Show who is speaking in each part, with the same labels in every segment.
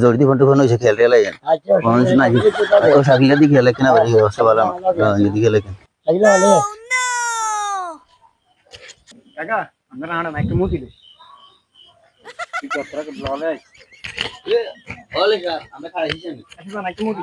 Speaker 1: जोड़ी phone phone से खेल रहे
Speaker 2: हैं
Speaker 1: कौन से ना और साकिला दी खेल लेकिन भाई वो सब वाला? हाँ, ये
Speaker 2: दी खेल।
Speaker 3: लेकिन साकिला वाले काका अंदर आना मैं तो मुकी
Speaker 1: दे। ठीक है तरह
Speaker 3: के ब्लॉग है। ये
Speaker 1: ओले का हमें खा ही जाने। अच्छा ना कि मुकी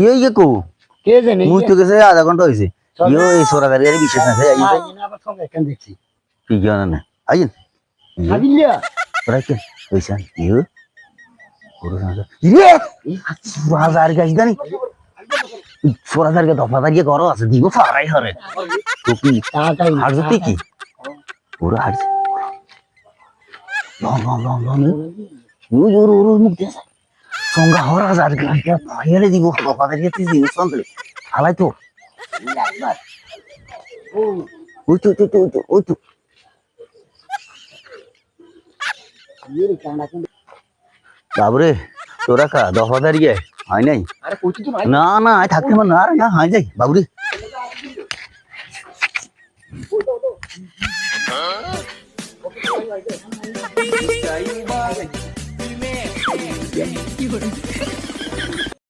Speaker 1: ইয়ে কো?
Speaker 2: কে জানে?
Speaker 1: মুই তো গেছে আধা ঘণ্টা হয়েছে ইয়ে এই সোরা গাড়ি গাড়ি বিশেষ না খাই আইন
Speaker 2: আবার সঙ্গে কেন দেখছি।
Speaker 1: কি জানা না আইন?
Speaker 2: ভাবিলিয়া
Speaker 1: ওরা কে? পয়সা ইয়ে। পুরো সাজা ইয়ে হাজার গাছ জানি। সোরা হাজার কে দফা দাঁড়িয়ে ঘর আছে দিব ফারাই হরে তো কি? তুই কি পুরো হারছে। লং লং লং লং ইউ ইউ রু মুখ দিয়ে সঙ্গা হর হাজার গাছ ফাইলে দিব দফা দাঁড়িয়ে তুই দিব সন্তালে হালাই তো। ওই তো ওই তো ওই তো ওই তো বাবরে তোরা কা দফা দাঁড়িয়ে হয় নাই? না না আয় থাকতে পার না আরে না হয় যাই বাবুরে।